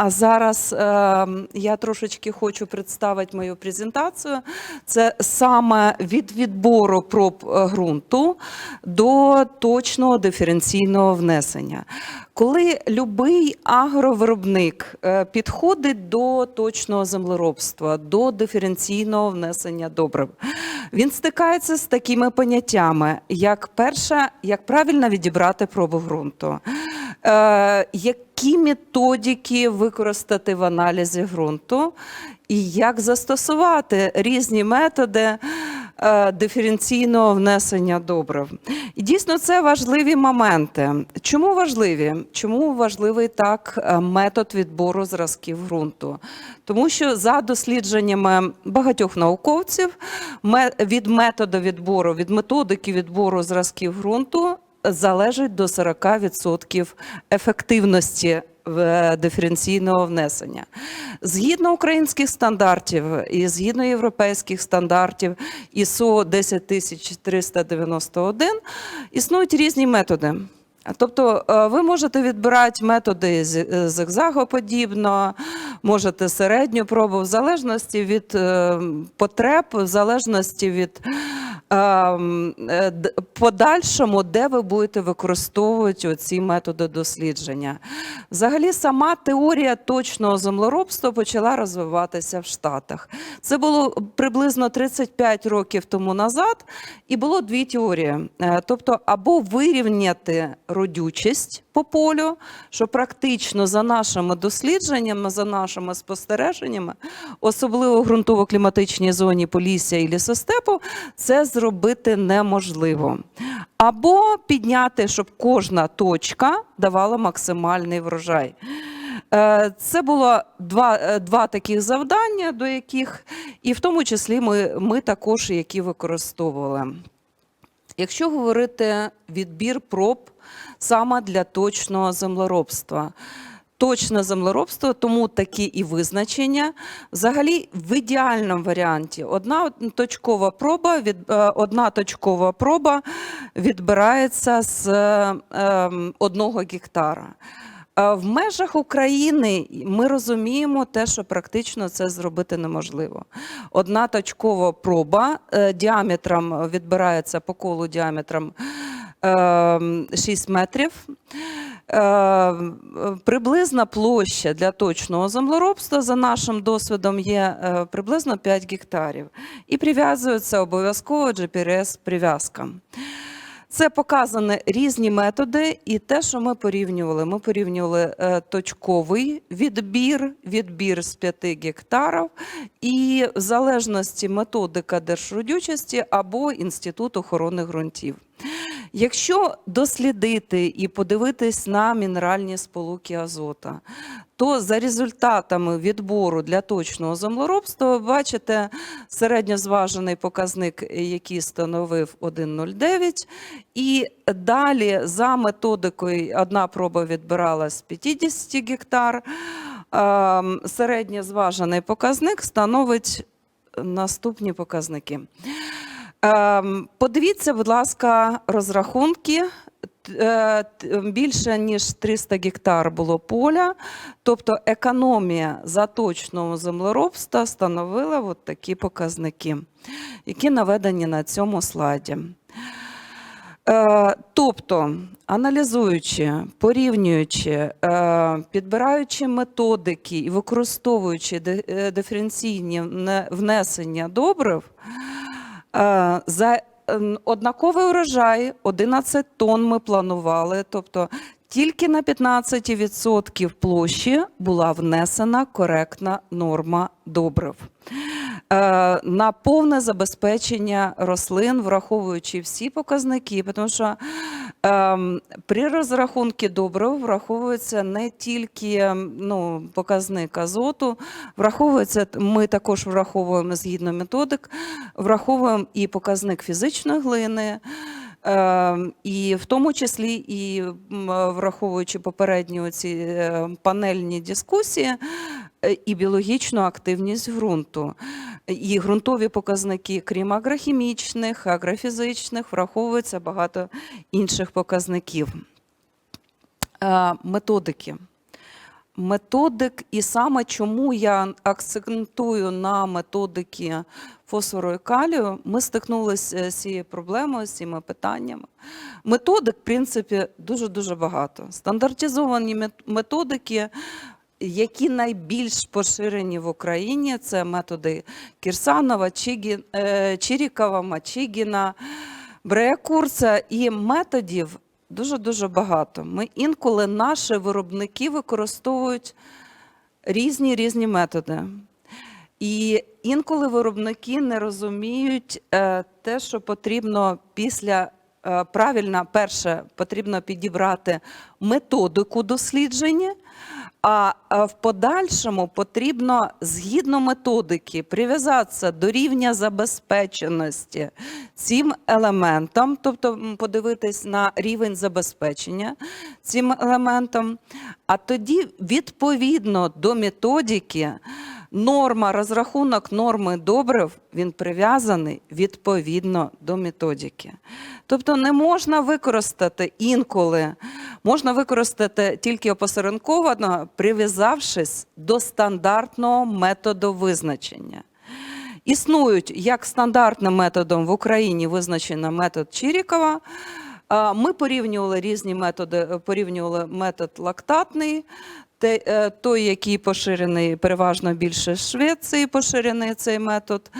А зараз е, я трошечки хочу представити мою презентацію. Це саме від відбору проб е, ґрунту до точного диференційного внесення. Коли любий агровиробник е, підходить до точного землеробства, до диференційного внесення добрив, він стикається з такими поняттями, як перше, як правильно відібрати пробу ґрунту, які методики використати в аналізі ґрунту, і як застосувати різні методи е, диференційного внесення добрив. І дійсно це важливі моменти. Чому важливі? Чому важливий так е, метод відбору зразків ґрунту? Тому що за дослідженнями багатьох науковців від методу відбору, від методики відбору зразків ґрунту залежить до 40% ефективності диференційного внесення. Згідно українських стандартів і згідно європейських стандартів ISO 10391 існують різні методи. Тобто е, ви можете відбирати методи е, зигзагоподібно, можете середню пробу в залежності від е, потреб, в залежності від е, е, подальшому, де ви будете використовувати ці методи дослідження. Взагалі, сама теорія точного землеробства почала розвиватися в Штатах. Це було приблизно 35 років тому назад, і було дві теорії: Е, тобто, або вирівняти родючість по полю, що практично за нашими дослідженнями, за нашими спостереженнями, особливо в ґрунтово-кліматичній зоні Полісся і лісостепу, це зробити неможливо. Або підняти, щоб кожна точка давала максимальний врожай. Е, Це було два, е, два таких завдання, до яких, і в тому числі ми, ми також які використовували. Якщо говорити відбір проб саме для точного землеробства. Точне землеробство, тому такі і визначення. Взагалі, в ідеальному варіанті одна точкова проба від е, одна точкова проба відбирається з е, ем, одного гектара. Е, В межах України ми розуміємо те, що практично це зробити неможливо. Одна точкова проба діаметром відбирається по колу діаметром е, 6 метрів. Е, Приблизна площа для точного землеробства за нашим досвідом є е, приблизно 5 гектарів. І прив'язується обов'язково GPS-прив'язка. Це показані різні методи, і те, що ми порівнювали. Ми порівнювали е, точковий відбір, відбір з 5 гектарів, і в залежності методика держродючості або Інститут охорони ґрунтів. Якщо дослідити і подивитись на мінеральні сполуки азота, то за результатами відбору для точного землеробства ви бачите середньозважений показник, який становив 1,09. І далі за методикою одна проба відбиралась з 50 гектар. Середньозважений показник становить наступні показники. Ем, Подивіться, будь ласка, розрахунки. Е, Більше ніж 300 гектар було поля, тобто економія заточного землеробства становила от такі показники, які наведені на цьому слайді. Е, Тобто, аналізуючи, порівнюючи, е, підбираючи методики і використовуючи диференційні внесення добрив, За ем, однаковий урожай 11 тонн ми планували, тобто тільки на 15% площі була внесена коректна норма добрив. Е, На повне забезпечення рослин, враховуючи всі показники, тому що при розрахунку добрив враховується не тільки ем, ну, показник азоту, враховується, ми також враховуємо згідно методик, враховуємо і показник фізичної глини. Ем, І в тому числі і враховуючи попередні ці панельні дискусії, е, і біологічну активність ґрунту. І ґрунтові показники, крім агрохімічних, агрофізичних, враховується багато інших показників. Методики. методик, і саме чому я акцентую на методики фосфору і калію, ми стикнулися з цією проблемою, з цими питаннями. Методик, в принципі, дуже-дуже багато. Стандартизовані методики, які найбільш поширені в Україні, це методи Кірсанова, Чигі- е, Чирікова, Мачигіна, Бреякурса і методів дуже-дуже багато. Ми інколи наші виробники використовують різні різні методи. І інколи виробники не розуміють е, те, що потрібно після е, правильно, перше, потрібно підібрати методику дослідження, а е, в подальшому потрібно згідно методики прив'язатися до рівня забезпеченості цим елементом, тобто подивитись на рівень забезпечення цим елементом, а тоді відповідно до методики. Норма, розрахунок норми добрив, він прив'язаний відповідно до методики. Тобто не можна використати інколи, можна використати тільки опосередковано, прив'язавшись до стандартного методу визначення. Існують як стандартним методом в Україні визначено метод Чирікова. Ми порівнювали різні методи, порівнювали метод лактатний, е, той, який поширений переважно більше Швеції, поширений цей метод.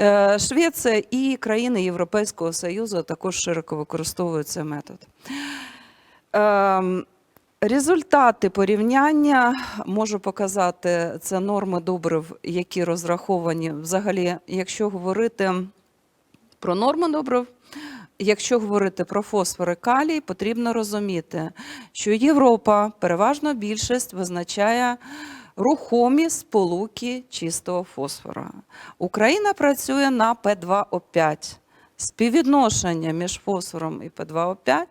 Е, Швеція і країни Європейського Союзу також широко використовують цей метод. Ем, Результати порівняння можу показати це норми добрив, які розраховані. Взагалі, якщо говорити про норми добрив, якщо говорити про фосфор і калій, потрібно розуміти, що Європа переважно більшість визначає рухомі сполуки чистого фосфора. Україна працює на П2О5. Співвідношення між фосфором і П2О5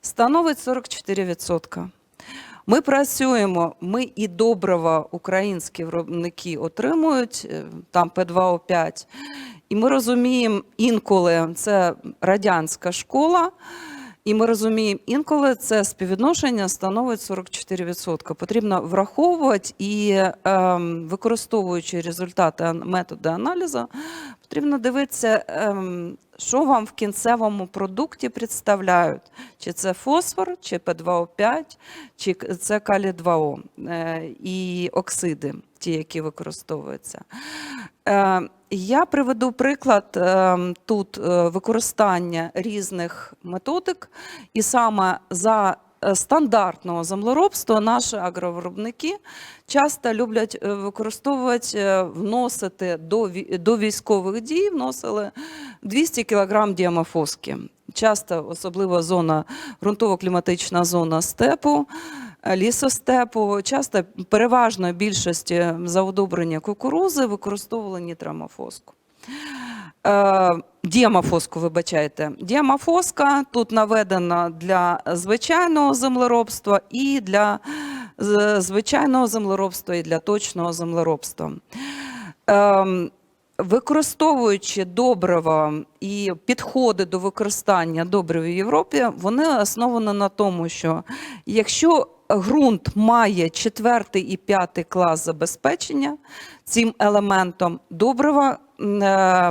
становить 44%. Ми працюємо, ми і добрива українські виробники отримують е, там П2О5. І ми розуміємо інколи це радянська школа, і ми розуміємо, інколи це співвідношення становить 44%. Потрібно враховувати і ем, використовуючи результати методу аналізу, потрібно дивитися, ем, що вам в кінцевому продукті представляють. Чи це фосфор, чи П2О5, чи це калій-2О е, і оксиди, ті, які використовуються. Е, Я приведу приклад е, тут використання різних методик, і саме за стандартного землеробства наші агровиробники часто люблять е, використовувати, е, вносити до, військових дій, вносили 200 кг діамофоски. Часто, особливо зона, ґрунтово-кліматична зона степу, е, лісостепу, часто переважно більшості за удобрення кукурузи використовували нітрамофоску. Е, Діамофоску, вибачайте. Діамофоска тут наведена для звичайного землеробства і для звичайного землеробства, і для точного землеробства. Ем, Використовуючи добрива і підходи до використання добрив в Європі, вони основані на тому, що якщо ґрунт має четвертий і п'ятий клас забезпечення цим елементом, добрива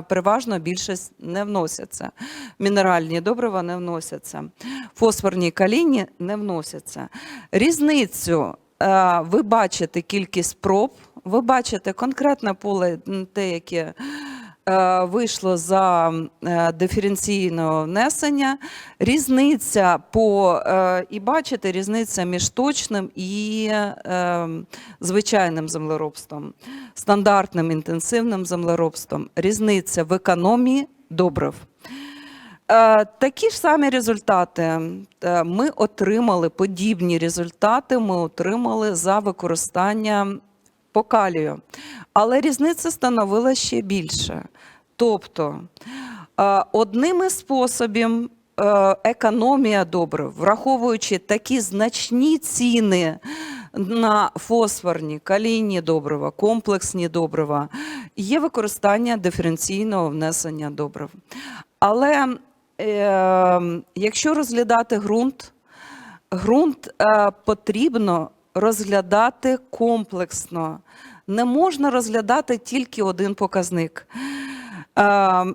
переважно більшість не вносяться. Мінеральні добрива не вносяться, фосфорні каліні не вносяться. Різницю е, ви бачите кількість проб, ви бачите конкретне поле, те, яке е, вийшло за е, диференційного внесення. Різниця по е, і бачите, різниця між точним і е, звичайним землеробством, стандартним інтенсивним землеробством. Різниця в економії добрив. Е, Такі ж самі результати е, ми отримали, подібні результати ми отримали за використання по калію. Але різниця становила ще більше. Тобто, е, одним із способів е, економія добрив, враховуючи такі значні ціни на фосфорні, калійні добрива, комплексні добрива, є використання диференційного внесення добрив. Але е, якщо розглядати ґрунт, ґрунт потрібно розглядати комплексно. Не можна розглядати тільки один показник. Е,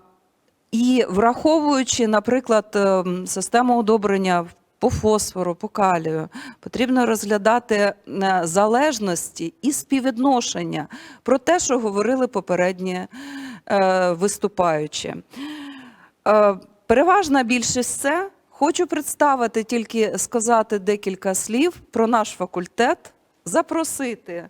І враховуючи, наприклад, ем, систему одобрення по фосфору, по калію, потрібно розглядати е, залежності і співвідношення про те, що говорили попередні е, виступаючі. Е, Переважна більшість це. Хочу представити тільки сказати декілька слів про наш факультет, запросити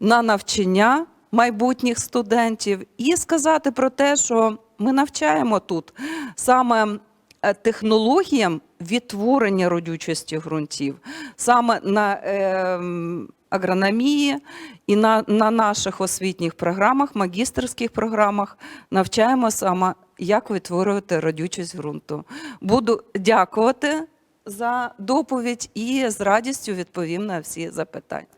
на навчання майбутніх студентів і сказати про те, що ми навчаємо тут саме е, технологіям відтворення родючості ґрунтів, саме на е, агрономії і на, на наших освітніх програмах, магістерських програмах навчаємо саме, як відтворювати родючість ґрунту. Буду дякувати за доповідь і з радістю відповім на всі запитання.